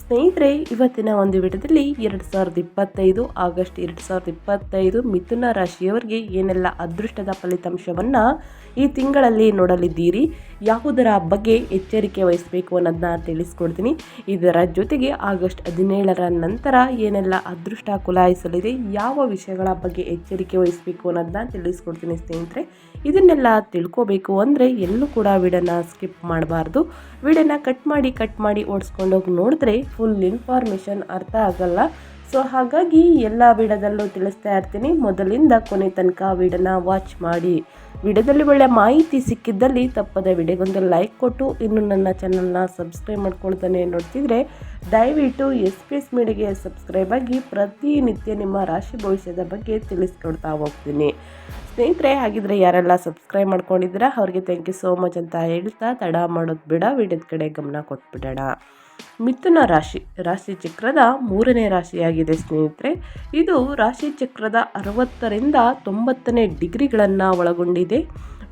ಸ್ನೇಹಿತರೆ, ಇವತ್ತಿನ ಒಂದು ವಿಡದಲ್ಲಿ ಎರಡು ಸಾವಿರದ ಇಪ್ಪತ್ತೈದು ಆಗಸ್ಟ್ ಎರಡು ಸಾವಿರದ ಇಪ್ಪತ್ತೈದು ಮಿಥುನ ರಾಶಿಯವರಿಗೆ ಏನೆಲ್ಲ ಅದೃಷ್ಟದ ಫಲಿತಾಂಶವನ್ನು ಈ ತಿಂಗಳಲ್ಲಿ ನೋಡಲಿದ್ದೀರಿ, ಯಾವುದರ ಬಗ್ಗೆ ಎಚ್ಚರಿಕೆ ವಹಿಸಬೇಕು ಅನ್ನೋದನ್ನ ತಿಳಿಸ್ಕೊಡ್ತೀನಿ. ಇದರ ಜೊತೆಗೆ ಆಗಸ್ಟ್ ಹದಿನೇಳರ ನಂತರ ಏನೆಲ್ಲ ಅದೃಷ್ಟ ಕುಲಾಯಿಸಲಿದೆ, ಯಾವ ವಿಷಯಗಳ ಬಗ್ಗೆ ಎಚ್ಚರಿಕೆ ವಹಿಸಬೇಕು ಅನ್ನೋದನ್ನ ತಿಳಿಸ್ಕೊಡ್ತೀನಿ ಸ್ನೇಹಿತರೆ. ಇದನ್ನೆಲ್ಲ ತಿಳ್ಕೋಬೇಕು ಅಂದರೆ ಎಲ್ಲೂ ಕೂಡ ವಿಡನ್ನು ಸ್ಕಿಪ್ ಮಾಡಬಾರ್ದು. ವಿಡನ್ನ ಕಟ್ ಮಾಡಿ ಕಟ್ ಮಾಡಿ ಓಡಿಸ್ಕೊಂಡೋಗಿ ನೋಡಿದ್ರೆ ಫುಲ್ ಇನ್ಫಾರ್ಮೇಷನ್ ಅರ್ಥ ಆಗಲ್ಲ. ಸೊ ಹಾಗಾಗಿ ಎಲ್ಲ ವಿಡದಲ್ಲೂ ತಿಳಿಸ್ತಾ ಇರ್ತೀನಿ. ಮೊದಲಿಂದ ಕೊನೆ ತನಕ ವಿಡನ ವಾಚ್ ಮಾಡಿ. ವಿಡಿಯೋದಲ್ಲಿ ಒಳ್ಳೆ ಮಾಹಿತಿ ಸಿಕ್ಕಿದ್ದಲ್ಲಿ ತಪ್ಪದೆ ವಿಡಿಯೋಗೊಂದು ಲೈಕ್ ಕೊಟ್ಟು ಇನ್ನು ನನ್ನ ಚಾನಲ್ನ ಸಬ್ಸ್ಕ್ರೈಬ್ ಮಾಡ್ಕೊಳ್ತಾನೆ ನೋಡ್ತಿದ್ರೆ, ದಯವಿಟ್ಟು ಎಸ್ ಪಿ ಎಸ್ ಮೀಡಿಯಾಗೆ ಸಬ್ಸ್ಕ್ರೈಬ್ ಆಗಿ ಪ್ರತಿನಿತ್ಯ ನಿಮ್ಮ ರಾಶಿ ಭವಿಷ್ಯದ ಬಗ್ಗೆ ತಿಳಿಸ್ಕೊಡ್ತಾ ಹೋಗ್ತೀನಿ. ಸ್ನೇಹಿತರೆ, ಹಾಗಿದ್ರೆ ಯಾರೆಲ್ಲ ಸಬ್ಸ್ಕ್ರೈಬ್ ಮಾಡ್ಕೊಂಡಿದ್ದೀರಾ, ಅವ್ರಿಗೆ ಥ್ಯಾಂಕ್ ಯು ಸೋ ಮಚ್ ಅಂತ ಹೇಳ್ತಾ ತಡ ಮಾಡೋದು ಬಿಡ ವಿಡಿಯೋದ ಕಡೆ ಗಮನ ಕೊಟ್ಬಿಡೋಣ. ಮಿಥುನ ರಾಶಿ ರಾಶಿ ಚಕ್ರದ ಮೂರನೇ ರಾಶಿಯಾಗಿದೆ ಸ್ನೇಹಿತರೆ. ಇದು ರಾಶಿ ಚಕ್ರದ ಅರವತ್ತರಿಂದ ತೊಂಬತ್ತನೇ ಡಿಗ್ರಿಗಳನ್ನು ಒಳಗೊಂಡಿದೆ.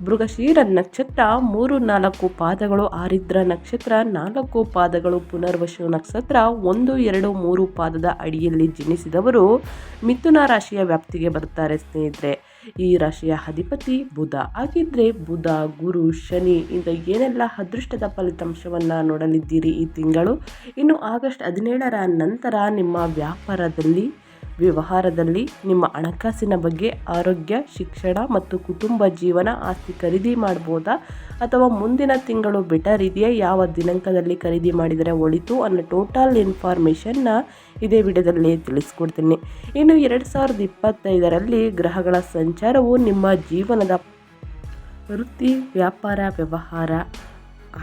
ಮೃಗಶೀರ ನಕ್ಷತ್ರ ಮೂರು ನಾಲ್ಕು ಪಾದಗಳು, ಆರಿದ್ರ ನಕ್ಷತ್ರ ನಾಲ್ಕು ಪಾದಗಳು, ಪುನರ್ವಶು ನಕ್ಷತ್ರ ಒಂದು, ಎರಡು, ಮೂರು ಪಾದದ ಅಡಿಯಲ್ಲಿ ಜನಿಸಿದವರು ಮಿಥುನ ರಾಶಿಯ ವ್ಯಾಪ್ತಿಗೆ ಬರುತ್ತಾರೆ ಸ್ನೇಹಿತರೆ. ಈ ರಾಶಿಯ ಅಧಿಪತಿ ಬುಧ ಹಾಗಿದ್ರೆ ಬುಧ, ಗುರು, ಶನಿ ಇಂದ ಏನೆಲ್ಲ ಅದೃಷ್ಟದ ಫಲಿತಾಂಶವನ್ನು ನೋಡಲಿದ್ದೀರಿ ಈ ತಿಂಗಳು? ಇನ್ನು ಆಗಸ್ಟ್ ಹದಿನೇಳರ ನಂತರ ನಿಮ್ಮ ವ್ಯಾಪಾರದಲ್ಲಿ ವ್ಯವಹಾರದಲ್ಲಿ ನಿಮ್ಮ ಹಣಕಾಸಿನ ಬಗ್ಗೆ ಆರೋಗ್ಯ, ಶಿಕ್ಷಣ ಮತ್ತು ಕುಟುಂಬ ಜೀವನ ಆಸ್ತಿ ಖರೀದಿ ಮಾಡ್ಬೋದಾ? ಅಥವಾ ಮುಂದಿನ ತಿಂಗಳು ಬೆಟರ್ ಇದೆಯಾ? ಯಾವ ದಿನಾಂಕದಲ್ಲಿ ಖರೀದಿ ಮಾಡಿದರೆ ಒಳಿತು ಅನ್ನೋ ಟೋಟಲ್ ಇನ್ಫಾರ್ಮೇಷನ್ನ ಇದೇ ವಿಡಿಯೋದಲ್ಲಿ ತಿಳಿಸ್ಕೊಡ್ತೀನಿ. ಇನ್ನು ಎರಡು ಸಾವಿರದ ಇಪ್ಪತ್ತೈದರಲ್ಲಿ ಗ್ರಹಗಳ ಸಂಚಾರವು ನಿಮ್ಮ ಜೀವನದ ವೃತ್ತಿ, ವ್ಯಾಪಾರ, ವ್ಯವಹಾರ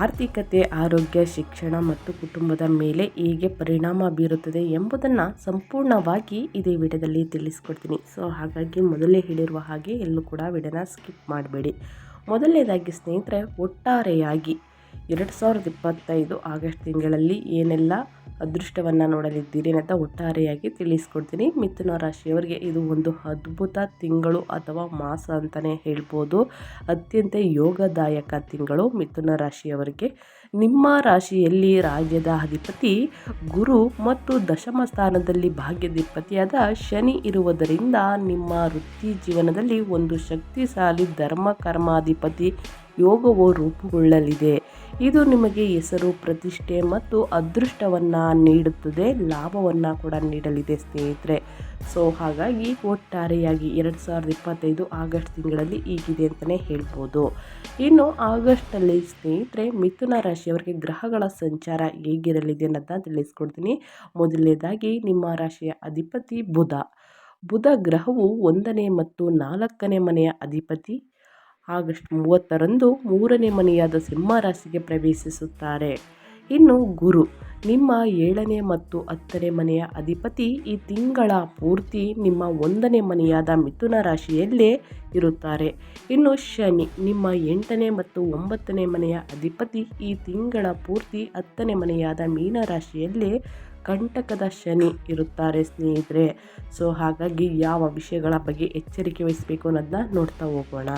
ಆರ್ಥಿಕತೆ, ಆರೋಗ್ಯ, ಶಿಕ್ಷಣ ಮತ್ತು ಕುಟುಂಬದ ಮೇಲೆ ಹೇಗೆ ಪರಿಣಾಮ ಬೀರುತ್ತದೆ ಎಂಬುದನ್ನು ಸಂಪೂರ್ಣವಾಗಿ ಇದೇ ವಿಡಿಯೋದಲ್ಲಿ ತಿಳಿಸ್ಕೊಡ್ತೀನಿ. ಸೊ ಹಾಗಾಗಿ ಮೊದಲೇ ಹೇಳಿರುವ ಹಾಗೆ ಎಲ್ಲೂ ಕೂಡ ವಿಡಿಯೋನ ಸ್ಕಿಪ್ ಮಾಡಬೇಡಿ. ಮೊದಲನೇದಾಗಿ ಸ್ನೇಹಿತರೆ, ಒಟ್ಟಾರೆಯಾಗಿ ಎರಡು ಸಾವಿರದ ಇಪ್ಪತ್ತೈದು ಆಗಸ್ಟ್ ತಿಂಗಳಲ್ಲಿ ಏನೆಲ್ಲ ಅದೃಷ್ಟವನ್ನು ನೋಡಲಿದ್ದೀರಿ ಅಂತ ಒಟ್ಟಾರೆಯಾಗಿ ತಿಳಿಸ್ಕೊಡ್ತೀನಿ. ಮಿಥುನ ರಾಶಿಯವರಿಗೆ ಇದು ಒಂದು ಅದ್ಭುತ ತಿಂಗಳು ಅಥವಾ ಮಾಸ ಅಂತಲೇ ಹೇಳ್ಬೋದು. ಅತ್ಯಂತ ಯೋಗದಾಯಕ ತಿಂಗಳು ಮಿಥುನ ರಾಶಿಯವರಿಗೆ. ನಿಮ್ಮ ರಾಶಿಯಲ್ಲಿ ರಾಜ್ಯದ ಅಧಿಪತಿ, ಗುರು ಮತ್ತು ದಶಮ ಸ್ಥಾನದಲ್ಲಿ ಭಾಗ್ಯಾಧಿಪತಿಯಾದ ಶನಿ ಇರುವುದರಿಂದ ನಿಮ್ಮ ವೃತ್ತಿ ಜೀವನದಲ್ಲಿ ಒಂದು ಶಕ್ತಿಶಾಲಿ ಧರ್ಮ ಕರ್ಮಾಧಿಪತಿ ಯೋಗವು ರೂಪುಗೊಳ್ಳಲಿದೆ. ಇದು ನಿಮಗೆ ಹೆಸರು, ಪ್ರತಿಷ್ಠೆ ಮತ್ತು ಅದೃಷ್ಟವನ್ನು ನೀಡುತ್ತದೆ, ಲಾಭವನ್ನು ಕೂಡ ನೀಡಲಿದೆ ಸ್ನೇಹಿತರೆ. ಸೊ, ಹಾಗಾಗಿ ಒಟ್ಟಾರೆಯಾಗಿ ಎರಡು ಸಾವಿರದ ಇಪ್ಪತ್ತೈದು ಆಗಸ್ಟ್ ತಿಂಗಳಲ್ಲಿ ಈಗಿದೆ ಅಂತಲೇ ಹೇಳ್ಬೋದು. ಇನ್ನು ಆಗಸ್ಟಲ್ಲಿ ಸ್ನೇಹಿತರೆ, ಮಿಥುನ ರಾಶಿಯವರಿಗೆ ಗ್ರಹಗಳ ಸಂಚಾರ ಹೇಗಿರಲಿದೆ ಅನ್ನೋದನ್ನ ತಿಳಿಸ್ಕೊಡ್ತೀನಿ. ಮೊದಲನೇದಾಗಿ, ನಿಮ್ಮ ರಾಶಿಯ ಅಧಿಪತಿ ಬುಧ. ಬುಧ ಗ್ರಹವು ಒಂದನೇ ಮತ್ತು ನಾಲ್ಕನೇ ಮನೆಯ ಅಧಿಪತಿ. ಆಗಸ್ಟ್ ಮೂವತ್ತರಂದು ಮೂರನೇ ಮನೆಯಾದ ಸಿಂಹ ರಾಶಿಗೆ ಪ್ರವೇಶಿಸುತ್ತಾರೆ. ಇನ್ನು ಗುರು, ನಿಮ್ಮ ಏಳನೇ ಮತ್ತು ಹತ್ತನೇ ಮನೆಯ ಅಧಿಪತಿ ಈ ತಿಂಗಳ ಪೂರ್ತಿ ನಿಮ್ಮ ಒಂದನೇ ಮನೆಯಾದ ಮಿಥುನ ರಾಶಿಯಲ್ಲೇ ಇರುತ್ತಾರೆ. ಇನ್ನು ಶನಿ, ನಿಮ್ಮ ಎಂಟನೇ ಮತ್ತು ಒಂಬತ್ತನೇ ಮನೆಯ ಅಧಿಪತಿ ಈ ತಿಂಗಳ ಪೂರ್ತಿ ಹತ್ತನೇ ಮನೆಯಾದ ಮೀನ ರಾಶಿಯಲ್ಲೇ ಕಂಟಕದ ಶನಿ ಇರುತ್ತಾರೆ ಸ್ನೇಹಿತರೆ. ಸೊ, ಹಾಗಾಗಿ ಯಾವ ವಿಷಯಗಳ ಬಗ್ಗೆ ಎಚ್ಚರಿಕೆ ವಹಿಸಬೇಕು ಅನ್ನೋದನ್ನ ನೋಡ್ತಾ ಹೋಗೋಣ.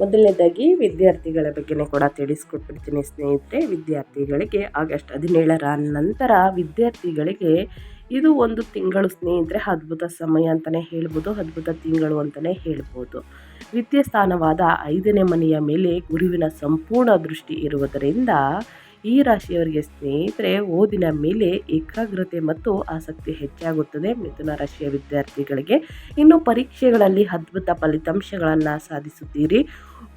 ಮೊದಲನೇದಾಗಿ ವಿದ್ಯಾರ್ಥಿಗಳ ಬಗ್ಗೆನೇ ಕೂಡ ತಿಳಿಸ್ಕೊಟ್ಬಿಡ್ತೀನಿ ಸ್ನೇಹಿತರೆ. ವಿದ್ಯಾರ್ಥಿಗಳಿಗೆ ಆಗಸ್ಟ್ ಹದಿನೇಳರ ನಂತರ ವಿದ್ಯಾರ್ಥಿಗಳಿಗೆ ಇದು ಒಂದು ತಿಂಗಳು ಸ್ನೇಹಿತರೆ. ಅದ್ಭುತ ಸಮಯ ಅಂತಲೇ ಹೇಳ್ಬೋದು, ಅದ್ಭುತ ತಿಂಗಳು ಅಂತಲೇ ಹೇಳ್ಬೋದು. ವಿದ್ಯಾಸ್ಥಾನವಾದ ಐದನೇ ಮನೆಯ ಮೇಲೆ ಗುರುವಿನ ಸಂಪೂರ್ಣ ದೃಷ್ಟಿ ಇರುವುದರಿಂದ ಈ ರಾಶಿಯವರಿಗೆ ಸ್ನೇಹಿತರೆ, ಓದಿನ ಮೇಲೆ ಏಕಾಗ್ರತೆ ಮತ್ತು ಆಸಕ್ತಿ ಹೆಚ್ಚಾಗುತ್ತದೆ. ಮಿಥುನ ರಾಶಿಯ ವಿದ್ಯಾರ್ಥಿಗಳಿಗೆ ಇನ್ನು ಪರೀಕ್ಷೆಗಳಲ್ಲಿ ಅದ್ಭುತ ಫಲಿತಾಂಶಗಳನ್ನು ಸಾಧಿಸುತ್ತೀರಿ.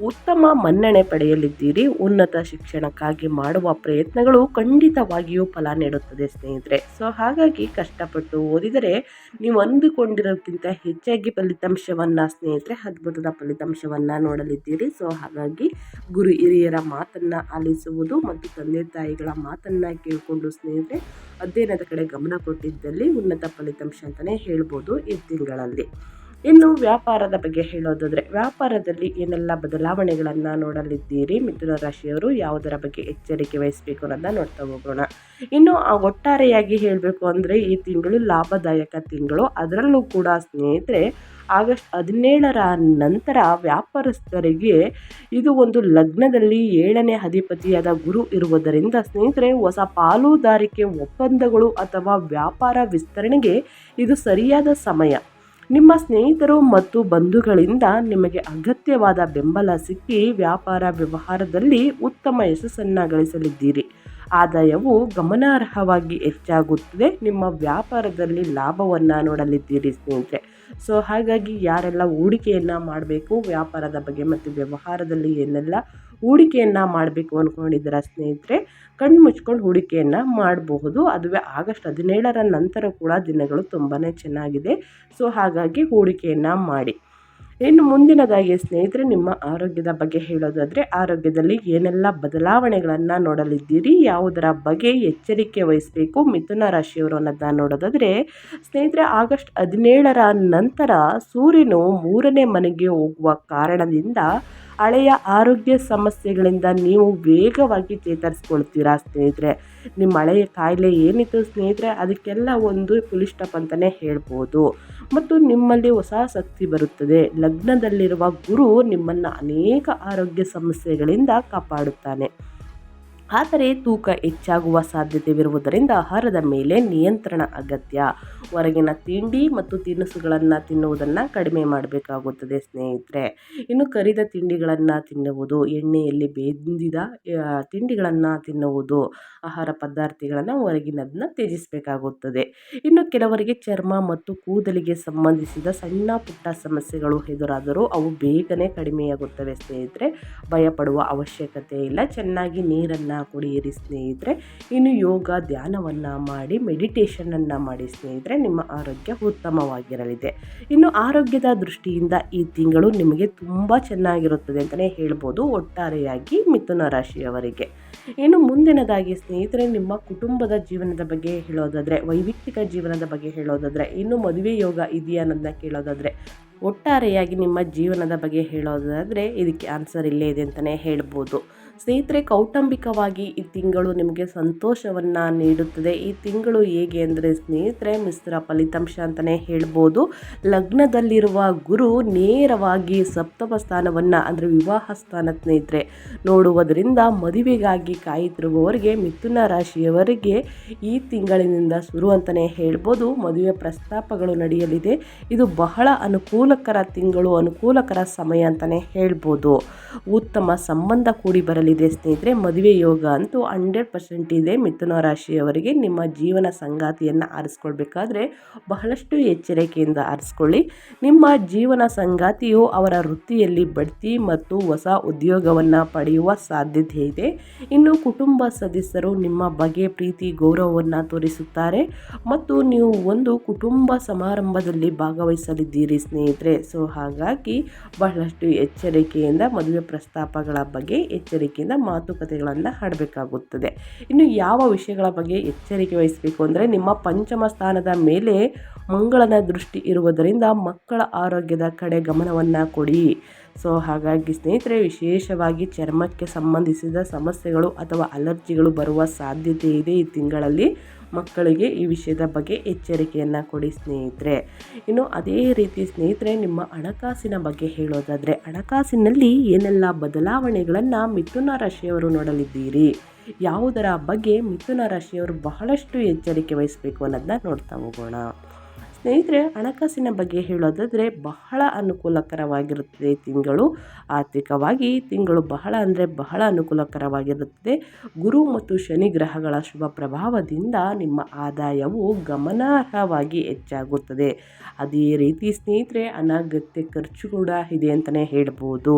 ಉತ್ತಮ ಮನ್ನಣೆ ಪಡೆಯಲಿದ್ದೀರಿ. ಉನ್ನತ ಶಿಕ್ಷಣಕ್ಕಾಗಿ ಮಾಡುವ ಪ್ರಯತ್ನಗಳು ಖಂಡಿತವಾಗಿಯೂ ಫಲ ನೀಡುತ್ತದೆ ಸ್ನೇಹಿತರೆ. ಸೊ ಹಾಗಾಗಿ ಕಷ್ಟಪಟ್ಟು ಓದಿದರೆ ನೀವು ಅಂದುಕೊಂಡಿರೋಕ್ಕಿಂತ ಹೆಚ್ಚಾಗಿ ಫಲಿತಾಂಶವನ್ನು ಸ್ನೇಹಿತರೆ, ಅದ್ಭುತದ ಫಲಿತಾಂಶವನ್ನು ನೋಡಲಿದ್ದೀರಿ. ಸೊ ಹಾಗಾಗಿ ಗುರು ಹಿರಿಯರ ಮಾತನ್ನು ಆಲಿಸುವುದು ಮತ್ತು ತಂದೆ ತಾಯಿಗಳ ಮಾತನ್ನು ಕೇಳಿಕೊಂಡು ಸ್ನೇಹಿತರೆ, ಅಧ್ಯಯನದ ಕಡೆ ಗಮನ ಕೊಟ್ಟಿದ್ದಲ್ಲಿ ಉನ್ನತ ಫಲಿತಾಂಶ ಅಂತಲೇ ಹೇಳ್ಬೋದು ಈ ತಿಂಗಳಲ್ಲಿ. ಇನ್ನು ವ್ಯಾಪಾರದ ಬಗ್ಗೆ ಹೇಳೋದಾದರೆ, ವ್ಯಾಪಾರದಲ್ಲಿ ಏನೆಲ್ಲ ಬದಲಾವಣೆಗಳನ್ನು ನೋಡಲಿದ್ದೀರಿ? ಮಿಥುನ ರಾಶಿಯವರು ಯಾವುದರ ಬಗ್ಗೆ ಎಚ್ಚರಿಕೆ ವಹಿಸಬೇಕು ಅನ್ನೋದನ್ನ ನೋಡ್ತಾ ಹೋಗೋಣ. ಇನ್ನು ಒಟ್ಟಾರೆಯಾಗಿ ಹೇಳಬೇಕು ಅಂದರೆ, ಈ ತಿಂಗಳು ಲಾಭದಾಯಕ ತಿಂಗಳು. ಅದರಲ್ಲೂ ಕೂಡ ಸ್ನೇಹಿತರೆ, ಆಗಸ್ಟ್ ಹದಿನೇಳರ ನಂತರ ವ್ಯಾಪಾರಸ್ಥರಿಗೆ ಇದು ಒಂದು ಲಗ್ನದಲ್ಲಿ ಏಳನೇ ಅಧಿಪತಿಯಾದ ಗುರು ಇರುವುದರಿಂದ ಸ್ನೇಹಿತರೆ, ಹೊಸ ಪಾಲುದಾರಿಕೆ ಒಪ್ಪಂದಗಳು ಅಥವಾ ವ್ಯಾಪಾರ ವಿಸ್ತರಣೆಗೆ ಇದು ಸರಿಯಾದ ಸಮಯ. ನಿಮ್ಮ ಸ್ನೇಹಿತರು ಮತ್ತು ಬಂಧುಗಳಿಂದ ನಿಮಗೆ ಅಗತ್ಯವಾದ ಬೆಂಬಲ ಸಿಕ್ಕಿ ವ್ಯಾಪಾರ ವ್ಯವಹಾರದಲ್ಲಿ ಉತ್ತಮ ಯಶಸ್ಸನ್ನು ಗಳಿಸಲಿದ್ದೀರಿ. ಆದಾಯವು ಗಮನಾರ್ಹವಾಗಿ ಹೆಚ್ಚಾಗುತ್ತದೆ. ನಿಮ್ಮ ವ್ಯಾಪಾರದಲ್ಲಿ ಲಾಭವನ್ನು ನೋಡಲಿದ್ದೀರಿ ಸ್ನೇಹಿತರೆ. ಸೊ ಹಾಗಾಗಿ ಯಾರೆಲ್ಲ ಹೂಡಿಕೆಯನ್ನು ಮಾಡಬೇಕು, ವ್ಯಾಪಾರದ ಬಗ್ಗೆ ಮತ್ತು ವ್ಯವಹಾರದಲ್ಲಿ ಏನೆಲ್ಲ ಹೂಡಿಕೆಯನ್ನು ಮಾಡಬೇಕು ಅಂದ್ಕೊಂಡಿದ್ದೀರ ಸ್ನೇಹಿತರೆ? ಕಣ್ಣು ಮುಚ್ಕೊಂಡು ಹೂಡಿಕೆಯನ್ನು ಮಾಡಬಹುದು. ಅದುವೇ ಆಗಸ್ಟ್ ಹದಿನೇಳರ ನಂತರ ಕೂಡ ದಿನಗಳು ತುಂಬಾ ಚೆನ್ನಾಗಿದೆ. ಸೊ, ಹಾಗಾಗಿ ಹೂಡಿಕೆಯನ್ನು ಮಾಡಿ. ಇನ್ನು ಮುಂದಿನದಾಗಿ ಸ್ನೇಹಿತರೆ, ನಿಮ್ಮ ಆರೋಗ್ಯದ ಬಗ್ಗೆ ಹೇಳೋದಾದರೆ, ಆರೋಗ್ಯದಲ್ಲಿ ಏನೆಲ್ಲ ಬದಲಾವಣೆಗಳನ್ನು ನೋಡಲಿದ್ದೀರಿ? ಯಾವುದರ ಬಗ್ಗೆ ಎಚ್ಚರಿಕೆ ವಹಿಸಬೇಕು? ಮಿಥುನ ರಾಶಿಯವರು ಅನ್ನೋದನ್ನ ನೋಡೋದಾದರೆ, ಸ್ನೇಹಿತರೆ, ಆಗಸ್ಟ್ ಹದಿನೇಳರ ನಂತರ ಸೂರ್ಯನು ಮೂರನೇ ಮನೆಗೆ ಹೋಗುವ ಕಾರಣದಿಂದ ಹಳೆಯ ಆರೋಗ್ಯ ಸಮಸ್ಯೆಗಳಿಂದ ನೀವು ವೇಗವಾಗಿ ಚೇತರಿಸ್ಕೊಳ್ತೀರಾ ಸ್ನೇಹಿತರೆ? ನಿಮ್ಮ ಹಳೆಯ ಕಾಯಿಲೆ ಏನಿತ್ತು ಸ್ನೇಹಿತರೆ? ಅದಕ್ಕೆಲ್ಲ ಒಂದು ಪುಲಿಸ್ಟಪ್ ಅಂತಲೇ ಹೇಳ್ಬೋದು. ಮತ್ತು ನಿಮ್ಮಲ್ಲಿ ಹೊಸ ಶಕ್ತಿ ಬರುತ್ತದೆ. ಲಗ್ನದಲ್ಲಿರುವ ಗುರು ನಿಮ್ಮನ್ನು ಅನೇಕ ಆರೋಗ್ಯ ಸಮಸ್ಯೆಗಳಿಂದ ಕಾಪಾಡುತ್ತಾನೆ. ಆದರೆ ತೂಕ ಹೆಚ್ಚಾಗುವ ಸಾಧ್ಯತೆವಿರುವುದರಿಂದ ಆಹಾರದ ಮೇಲೆ ನಿಯಂತ್ರಣ ಅಗತ್ಯ. ಹೊರಗಿನ ತಿಂಡಿ ಮತ್ತು ತಿನಿಸುಗಳನ್ನು ತಿನ್ನುವುದನ್ನು ಕಡಿಮೆ ಮಾಡಬೇಕಾಗುತ್ತದೆ ಸ್ನೇಹಿತರೆ. ಇನ್ನು ಕರಿದ ತಿಂಡಿಗಳನ್ನು ತಿನ್ನುವುದು, ಎಣ್ಣೆಯಲ್ಲಿ ಬೆಂದಿದ ತಿಂಡಿಗಳನ್ನು ತಿನ್ನುವುದು, ಆಹಾರ ಪದಾರ್ಥಗಳನ್ನು ಹೊರಗಿನದನ್ನ ತ್ಯಜಿಸಬೇಕಾಗುತ್ತದೆ. ಇನ್ನು ಕೆಲವರಿಗೆ ಚರ್ಮ ಮತ್ತು ಕೂದಲಿಗೆ ಸಂಬಂಧಿಸಿದ ಸಣ್ಣ ಪುಟ್ಟ ಸಮಸ್ಯೆಗಳು ಎದುರಾದರೂ ಅವು ಬೇಗನೆ ಕಡಿಮೆಯಾಗುತ್ತವೆ ಸ್ನೇಹಿತರೆ. ಭಯಪಡುವ ಅವಶ್ಯಕತೆ ಇಲ್ಲ ಚೆನ್ನಾಗಿ ನೀರನ್ನು ಕುಡಿಯಿರಿ ಸ್ನೇಹಿತರೆ. ಇನ್ನು ಯೋಗ ಧ್ಯಾನವನ್ನು ಮಾಡಿ ಮೆಡಿಟೇಷನನ್ನು ಮಾಡಿ ಸ್ನೇಹಿತರೆ, ನಿಮ್ಮ ಆರೋಗ್ಯ ಉತ್ತಮವಾಗಿರಲಿದೆ. ಇನ್ನು ಆರೋಗ್ಯದ ದೃಷ್ಟಿಯಿಂದ ಈ ತಿಂಗಳು ನಿಮಗೆ ತುಂಬ ಚೆನ್ನಾಗಿರುತ್ತದೆ ಅಂತಲೇ ಹೇಳ್ಬೋದು, ಒಟ್ಟಾರೆಯಾಗಿ ಮಿಥುನ ರಾಶಿಯವರಿಗೆ. ಇನ್ನು ಮುಂದಿನದಾಗಿ ಸ್ನೇಹಿತರೆ, ನಿಮ್ಮ ಕುಟುಂಬದ ಜೀವನದ ಬಗ್ಗೆ ಹೇಳೋದಾದರೆ, ವೈಯಕ್ತಿಕ ಜೀವನದ ಬಗ್ಗೆ ಹೇಳೋದಾದರೆ, ಇನ್ನು ಮದುವೆ ಯೋಗ ಇದೆಯಾ ಅನ್ನೋದನ್ನ ಕೇಳೋದಾದರೆ, ಒಟ್ಟಾರೆಯಾಗಿ ನಿಮ್ಮ ಜೀವನದ ಬಗ್ಗೆ ಹೇಳೋದಾದರೆ, ಇದಕ್ಕೆ ಆನ್ಸರ್ ಇಲ್ಲೇ ಇದೆ ಅಂತಲೇ ಹೇಳ್ಬೋದು. ಸ್ನೇಹಿತರೆ, ಕೌಟುಂಬಿಕವಾಗಿ ಈ ತಿಂಗಳು ನಿಮಗೆ ಸಂತೋಷವನ್ನು ನೀಡುತ್ತದೆ. ಈ ತಿಂಗಳು ಹೇಗೆ ಅಂದರೆ ಸ್ನೇಹಿತರೆ ಮಿಶ್ರ ಫಲಿತಾಂಶ ಅಂತಲೇ ಹೇಳ್ಬೋದು. ಲಗ್ನದಲ್ಲಿರುವ ಗುರು ನೇರವಾಗಿ ಸಪ್ತಮ ಸ್ಥಾನವನ್ನು ಅಂದರೆ ವಿವಾಹ ಸ್ಥಾನ ಸ್ನೇಹಿತರೆ, ನೋಡುವುದರಿಂದ ಮದುವೆಗಾಗಿ ಕಾಯುತ್ತಿರುವವರಿಗೆ, ಮಿಥುನ ರಾಶಿಯವರಿಗೆ ಈ ತಿಂಗಳಿನಿಂದ ಶುರು ಅಂತಲೇ ಹೇಳ್ಬೋದು. ಮದುವೆ ಪ್ರಸ್ತಾಪಗಳು ನಡೆಯಲಿದೆ. ಇದು ಬಹಳ ಅನುಕೂಲಕರ ತಿಂಗಳು, ಅನುಕೂಲಕರ ಸಮಯ ಅಂತಲೇ ಹೇಳ್ಬೋದು. ಉತ್ತಮ ಸಂಬಂಧ ಕೂಡಿ ಬರಲಿ. ಇದೆ ಸ್ನೇಹಿತರೆ, ಮದುವೆ ಯೋಗ ಅಂತೂ ಹಂಡ್ರೆಡ್ ಪರ್ಸೆಂಟ್ ಇದೆ. ಮಿಥುನ ರಾಶಿಯವರಿಗೆ ನಿಮ್ಮ ಜೀವನ ಸಂಗಾತಿಯನ್ನು ಆರಿಸ್ಕೊಳ್ಬೇಕಾದ್ರೆ ಬಹಳಷ್ಟು ಎಚ್ಚರಿಕೆಯಿಂದ ಆರಿಸ್ಕೊಳ್ಳಿ. ನಿಮ್ಮ ಜೀವನ ಸಂಗಾತಿಯು ಅವರ ವೃತ್ತಿಯಲ್ಲಿ ಬಡ್ತಿ ಮತ್ತು ಹೊಸ ಉದ್ಯೋಗವನ್ನು ಪಡೆಯುವ ಸಾಧ್ಯತೆ ಇದೆ. ಇನ್ನು ಕುಟುಂಬ ಸದಸ್ಯರು ನಿಮ್ಮ ಬಗ್ಗೆ ಪ್ರೀತಿ, ಗೌರವವನ್ನು ತೋರಿಸುತ್ತಾರೆ. ಮತ್ತು ನೀವು ಒಂದು ಕುಟುಂಬ ಸಮಾರಂಭದಲ್ಲಿ ಭಾಗವಹಿಸಲಿದ್ದೀರಿ ಸ್ನೇಹಿತರೆ. ಸೊ, ಹಾಗಾಗಿ ಬಹಳಷ್ಟು ಎಚ್ಚರಿಕೆಯಿಂದ ಮದುವೆ ಪ್ರಸ್ತಾಪಗಳ ಬಗ್ಗೆ ಎಚ್ಚರಿಕೆ ಮಾತುಕತೆಗಳನ್ನು ಆಡಬೇಕಾಗುತ್ತದೆ ಇನ್ನು ಯಾವ ವಿಷಯಗಳ ಬಗ್ಗೆ ಎಚ್ಚರಿಕೆ ವಹಿಸಬೇಕು ಅಂದರೆ ನಿಮ್ಮ ಪಂಚಮ ಸ್ಥಾನದ ಮೇಲೆ ಮಂಗಳನ ದೃಷ್ಟಿ ಇರುವುದರಿಂದ ಮಕ್ಕಳ ಆರೋಗ್ಯದ ಕಡೆ ಗಮನವನ್ನು ಕೊಡಿ. ಸೊ, ಹಾಗಾಗಿ ಸ್ನೇಹಿತರೆ, ವಿಶೇಷವಾಗಿ ಚರ್ಮಕ್ಕೆ ಸಂಬಂಧಿಸಿದ ಸಮಸ್ಯೆಗಳು ಅಥವಾ ಅಲರ್ಜಿಗಳು ಬರುವ ಸಾಧ್ಯತೆ ಇದೆ ಈ ತಿಂಗಳಲ್ಲಿ. ಮಕ್ಕಳಿಗೆ ಈ ವಿಷಯದ ಬಗ್ಗೆ ಎಚ್ಚರಿಕೆಯನ್ನು ಕೊಡಿ ಸ್ನೇಹಿತರೆ. ಇನ್ನು ಅದೇ ರೀತಿ ಸ್ನೇಹಿತರೆ, ನಿಮ್ಮ ಹಣಕಾಸಿನ ಬಗ್ಗೆ ಹೇಳೋದಾದರೆ, ಹಣಕಾಸಿನಲ್ಲಿ ಏನೆಲ್ಲ ಬದಲಾವಣೆಗಳನ್ನು ಮಿಥುನ ರಾಶಿಯವರು ನೋಡಲಿದ್ದೀರಿ? ಯಾವುದರ ಬಗ್ಗೆ ಮಿಥುನ ರಾಶಿಯವರು ಬಹಳಷ್ಟು ಎಚ್ಚರಿಕೆ ವಹಿಸಬೇಕು ಅನ್ನೋದನ್ನ ನೋಡ್ತಾ ಹೋಗೋಣ. ಸ್ನೇಹಿತರೆ, ಹಣಕಾಸಿನ ಬಗ್ಗೆ ಹೇಳೋದಾದರೆ ಬಹಳ ಅನುಕೂಲಕರವಾಗಿರುತ್ತದೆ ತಿಂಗಳು. ಆರ್ಥಿಕವಾಗಿ ತಿಂಗಳು ಬಹಳ ಅಂದರೆ ಬಹಳ ಅನುಕೂಲಕರವಾಗಿರುತ್ತದೆ. ಗುರು ಮತ್ತು ಶನಿ ಗ್ರಹಗಳ ಶುಭ ಪ್ರಭಾವದಿಂದ ನಿಮ್ಮ ಆದಾಯವು ಗಮನಾರ್ಹವಾಗಿ ಹೆಚ್ಚಾಗುತ್ತದೆ. ಅದೇ ರೀತಿ ಸ್ನೇಹಿತರೆ, ಅನಗತ್ಯ ಖರ್ಚು ಕೂಡ ಇದೆ ಅಂತಲೇ ಹೇಳ್ಬೋದು.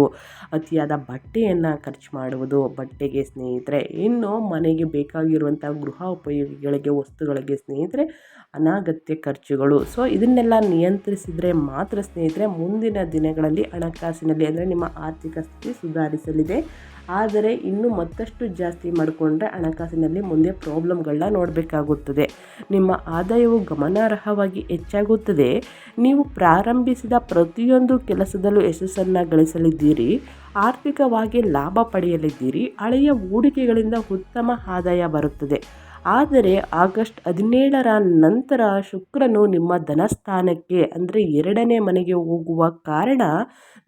ಅತಿಯಾದ ಬಟ್ಟೆಯನ್ನು ಖರ್ಚು ಮಾಡುವುದು, ಬಟ್ಟೆಗೆ ಸ್ನೇಹಿತರೆ, ಇನ್ನು ಮನೆಗೆ ಬೇಕಾಗಿರುವಂಥ ಗೃಹ ಉಪಯೋಗಿಗಳಿಗೆ, ವಸ್ತುಗಳಿಗೆ ಸ್ನೇಹಿತರೆ, ಅನಗತ್ಯ ಖರ್ಚುಗಳು ಸೊ ಇದನ್ನೆಲ್ಲ ನಿಯಂತ್ರಿಸಿದರೆ ಮಾತ್ರ ಸ್ನೇಹಿತರೆ ಮುಂದಿನ ದಿನಗಳಲ್ಲಿ ಹಣಕಾಸಿನಲ್ಲಿ ಅಂದರೆ ನಿಮ್ಮ ಆರ್ಥಿಕ ಸ್ಥಿತಿ ಸುಧಾರಿಸಲಿದೆ. ಆದರೆ ಇನ್ನು ಮತ್ತಷ್ಟು ಜಾಸ್ತಿ ಮಾಡಿಕೊಂಡ್ರೆ ಹಣಕಾಸಿನಲ್ಲಿ ಮುಂದೆ ಪ್ರಾಬ್ಲಮ್ಗಳನ್ನ ನೋಡಬೇಕಾಗುತ್ತದೆ. ನಿಮ್ಮ ಆದಾಯವು ಗಮನಾರ್ಹವಾಗಿ ಹೆಚ್ಚಾಗುತ್ತದೆ. ನೀವು ಪ್ರಾರಂಭಿಸಿದ ಪ್ರತಿಯೊಂದು ಕೆಲಸದಲ್ಲೂ ಯಶಸ್ಸನ್ನು ಗಳಿಸಲಿದ್ದೀರಿ. ಆರ್ಥಿಕವಾಗಿ ಲಾಭ ಪಡೆಯಲಿದ್ದೀರಿ. ಹಳೆಯ ಹೂಡಿಕೆಗಳಿಂದ ಉತ್ತಮ ಆದಾಯ ಬರುತ್ತದೆ. ಆದರೆ ಆಗಸ್ಟ್ ಹದಿನೇಳರ ನಂತರ ಶುಕ್ರನು ನಿಮ್ಮ ಧನಸ್ಥಾನಕ್ಕೆ ಅಂದರೆ ಎರಡನೇ ಮನೆಗೆ ಹೋಗುವ ಕಾರಣ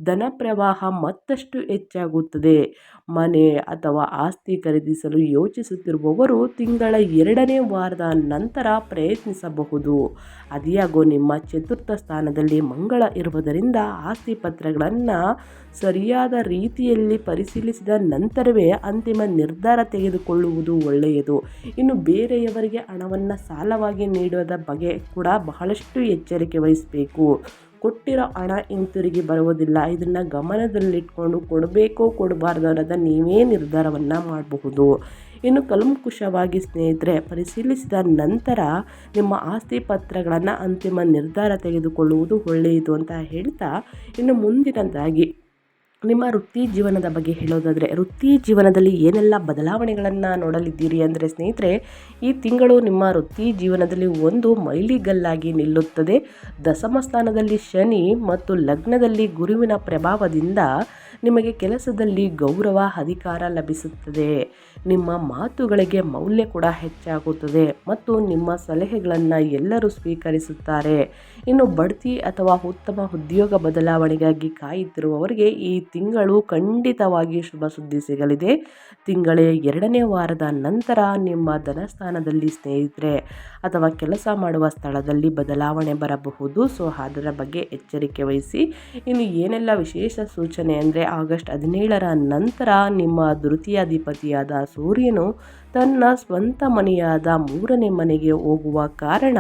ಧನ ಪ್ರವಾಹ ಮತ್ತಷ್ಟು ಹೆಚ್ಚಾಗುತ್ತದೆ. ಮನೆ ಅಥವಾ ಆಸ್ತಿ ಖರೀದಿಸಲು ಯೋಚಿಸುತ್ತಿರುವವರು ತಿಂಗಳ ಎರಡನೇ ವಾರದ ನಂತರ ಪ್ರಯತ್ನಿಸಬಹುದು. ಅದಿಯಾಗೋ ನಿಮ್ಮ ಚತುರ್ಥ ಸ್ಥಾನದಲ್ಲಿ ಮಂಗಳ ಇರುವುದರಿಂದ ಆಸ್ತಿ ಪತ್ರಗಳನ್ನು ಸರಿಯಾದ ರೀತಿಯಲ್ಲಿ ಪರಿಶೀಲಿಸಿದ ನಂತರವೇ ಅಂತಿಮ ನಿರ್ಧಾರ ತೆಗೆದುಕೊಳ್ಳುವುದು ಒಳ್ಳೆಯದು. ಇನ್ನು ಬೇರೆಯವರಿಗೆ ಹಣವನ್ನು ಸಾಲವಾಗಿ ನೀಡುವುದ ಬಗ್ಗೆ ಕೂಡ ಬಹಳಷ್ಟು ಎಚ್ಚರಿಕೆ ವಹಿಸಬೇಕು. ಕೊಟ್ಟಿರೋ ಹಣ ಹಿಂತಿರುಗಿ ಬರುವುದಿಲ್ಲ. ಇದನ್ನು ಗಮನದಲ್ಲಿಟ್ಕೊಂಡು ಕೊಡಬೇಕೋ ಕೊಡಬಾರ್ದು ಅನ್ನೋದನ್ನು ನೀವೇ ನಿರ್ಧಾರವನ್ನು ಮಾಡಬಹುದು. ಇನ್ನು ಕಲಂಕುಶವಾಗಿ ಸ್ನೇಹಿತರೆ, ಪರಿಶೀಲಿಸಿದ ನಂತರ ನಿಮ್ಮ ಆಸ್ತಿ ಪತ್ರಗಳನ್ನು ಅಂತಿಮ ನಿರ್ಧಾರ ತೆಗೆದುಕೊಳ್ಳುವುದು ಒಳ್ಳೆಯದು ಅಂತ ಹೇಳ್ತಾ ಇನ್ನು ಮುಂದಿನದಾಗಿ ನಿಮ್ಮ ವೃತ್ತಿ ಜೀವನದ ಬಗ್ಗೆ ಹೇಳೋದಾದರೆ, ವೃತ್ತಿ ಜೀವನದಲ್ಲಿ ಏನೆಲ್ಲ ಬದಲಾವಣೆಗಳನ್ನು ನೋಡಲಿದ್ದೀರಿ ಅಂದರೆ ಸ್ನೇಹಿತರೆ, ಈ ತಿಂಗಳು ನಿಮ್ಮ ವೃತ್ತಿ ಜೀವನದಲ್ಲಿ ಒಂದು ಮೈಲಿಗಲ್ಲಾಗಿ ನಿಲ್ಲುತ್ತದೆ. ದಶಮ ಸ್ಥಾನದಲ್ಲಿ ಶನಿ ಮತ್ತು ಲಗ್ನದಲ್ಲಿ ಗುರುವಿನ ಪ್ರಭಾವದಿಂದ ನಿಮಗೆ ಕೆಲಸದಲ್ಲಿ ಗೌರವ, ಅಧಿಕಾರ ಲಭಿಸುತ್ತದೆ. ನಿಮ್ಮ ಮಾತುಗಳಿಗೆ ಮೌಲ್ಯ ಕೂಡ ಹೆಚ್ಚಾಗುತ್ತದೆ ಮತ್ತು ನಿಮ್ಮ ಸಲಹೆಗಳನ್ನು ಎಲ್ಲರೂ ಸ್ವೀಕರಿಸುತ್ತಾರೆ. ಇನ್ನು ಬಡ್ತಿ ಅಥವಾ ಉತ್ತಮ ಉದ್ಯೋಗ ಬದಲಾವಣೆಗಾಗಿ ಕಾಯುತ್ತಿರುವವರಿಗೆ ಈ ತಿಂಗಳು ಖಂಡಿತವಾಗಿ ಶುಭ ಸುದ್ದಿ ಸಿಗಲಿದೆ. ತಿಂಗಳೇ ಎರಡನೇ ವಾರದ ನಂತರ ನಿಮ್ಮ ಧನಸ್ಥಾನದಲ್ಲಿ ಸ್ನೇಹಿತರೆ ಅಥವಾ ಕೆಲಸ ಮಾಡುವ ಸ್ಥಳದಲ್ಲಿ ಬದಲಾವಣೆ ಬರಬಹುದು. ಸೊ, ಅದರ ಬಗ್ಗೆ ಎಚ್ಚರಿಕೆ ವಹಿಸಿ. ಇನ್ನು ಏನೆಲ್ಲ ವಿಶೇಷ ಸೂಚನೆ ಅಂದರೆ ಆಗಸ್ಟ್ ಹದಿನೇಳರ ನಂತರ ನಿಮ್ಮ ದ್ವಿತೀಯಾಧಿಪತಿಯಾದ ಸೂರ್ಯನು ತನ್ನ ಸ್ವಂತ ಮನೆಯಾದ ಮೂರನೇ ಮನೆಗೆ ಹೋಗುವ ಕಾರಣ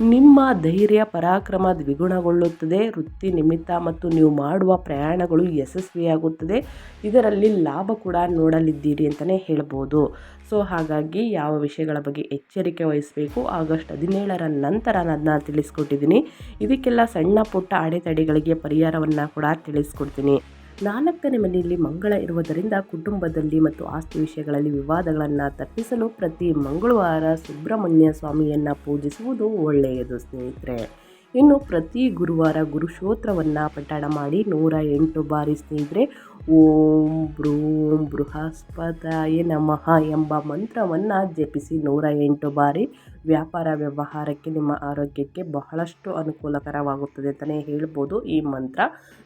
ನಿಮ್ಮ ಧೈರ್ಯ ಪರಾಕ್ರಮ ದ್ವಿಗುಣಗೊಳ್ಳುತ್ತದೆ. ವೃತ್ತಿ ನಿಮಿತ್ತ ಮತ್ತು ನೀವು ಮಾಡುವ ಪ್ರಯಾಣಗಳು ಯಶಸ್ವಿಯಾಗುತ್ತದೆ. ಇದರಲ್ಲಿ ಲಾಭ ಕೂಡ ನೋಡಲಿದ್ದೀರಿ ಅಂತಲೇ ಹೇಳ್ಬೋದು. ಸೊ, ಹಾಗಾಗಿ ಯಾವ ವಿಷಯಗಳ ಬಗ್ಗೆ ಎಚ್ಚರಿಕೆ ವಹಿಸಬೇಕು? ಆಗಸ್ಟ್ ಹದಿನೇಳರ ನಂತರ ನಾನು ತಿಳಿಸ್ಕೊಟ್ಟಿದ್ದೀನಿ. ಇದಕ್ಕೆಲ್ಲ ಸಣ್ಣ ಪುಟ್ಟ ಅಡೆತಡೆಗಳಿಗೆ ಪರಿಹಾರವನ್ನು ಕೂಡ ತಿಳಿಸ್ಕೊಡ್ತೀನಿ. ನಾಲ್ಕನೇ ಮನೆಯಲ್ಲಿ ಮಂಗಳ ಇರುವುದರಿಂದ ಕುಟುಂಬದಲ್ಲಿ ಮತ್ತು ಆಸ್ತಿ ವಿಷಯಗಳಲ್ಲಿ ವಿವಾದಗಳನ್ನು ತಪ್ಪಿಸಲು ಪ್ರತಿ ಮಂಗಳವಾರ ಸುಬ್ರಹ್ಮಣ್ಯ ಸ್ವಾಮಿಯನ್ನು ಪೂಜಿಸುವುದು ಒಳ್ಳೆಯದು, ಸ್ನೇಹಿತರೆ. ಇನ್ನು ಪ್ರತಿ ಗುರುವಾರ ಗುರುಶೋತ್ರವನ್ನು ಪಠಣ ಮಾಡಿ ನೂರ ಎಂಟು ಬಾರಿ, ಸ್ನೇಹಿತರೆ, ಓಂ ಬ್ರೂಂ ಬೃಹಸ್ಪತಾಯ ನಮಃ ಎಂಬ ಮಂತ್ರವನ್ನು ಜಪಿಸಿ ನೂರ ಎಂಟು ಬಾರಿ ವ್ಯಾಪಾರ ವ್ಯವಹಾರಕ್ಕೆ ನಿಮ್ಮ ಆರೋಗ್ಯಕ್ಕೆ ಬಹಳಷ್ಟು ಅನುಕೂಲಕರವಾಗುತ್ತದೆ ಅಂತಲೇ ಹೇಳ್ಬೋದು ಈ ಮಂತ್ರ.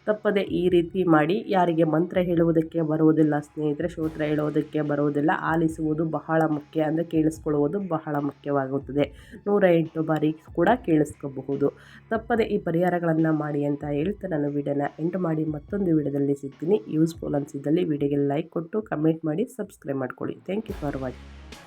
ತಪ್ಪದೆ ಈ ರೀತಿ ಮಾಡಿ ಯಾರಿಗೆ ಮಂತ್ರ ಹೇಳುವುದಕ್ಕೆ ಬರುವುದಿಲ್ಲ, ಸ್ನೇಹಿತರೆ, ಶ್ರೋತ್ರ ಹೇಳುವುದಕ್ಕೆ ಬರುವುದಿಲ್ಲ, ಆಲಿಸುವುದು ಬಹಳ ಮುಖ್ಯ ಅಂದರೆ ಕೇಳಿಸ್ಕೊಳ್ಳುವುದು ಬಹಳ ಮುಖ್ಯವಾಗುತ್ತದೆ. ನೂರ ಎಂಟು ಬಾರಿ ಕೂಡ ಕೇಳಿಸ್ಕೋಬಹುದು. ತಪ್ಪದೆ ಈ ಪರಿಹಾರಗಳನ್ನು ಮಾಡಿ ಅಂತ ಹೇಳ್ತಾ ನಾನು ವಿಡಿಯೋನ ಎಂಟು ಮಾಡಿ ಮತ್ತೊಂದು ವಿಡಿಯೋದಲ್ಲಿ ಸಿಗ್ತೀನಿ. ಯೂಸ್ಫುಲ್ ಅನಿಸಿದ್ದಲ್ಲಿ ವಿಡಿಯೋಗೆ ಲೈಕ್ ಕೊಟ್ಟು, ಕಮೆಂಟ್ ಮಾಡಿ, ಸಬ್ಸ್ಕ್ರೈಬ್ ಮಾಡ್ಕೊಳ್ಳಿ. Thank you for watching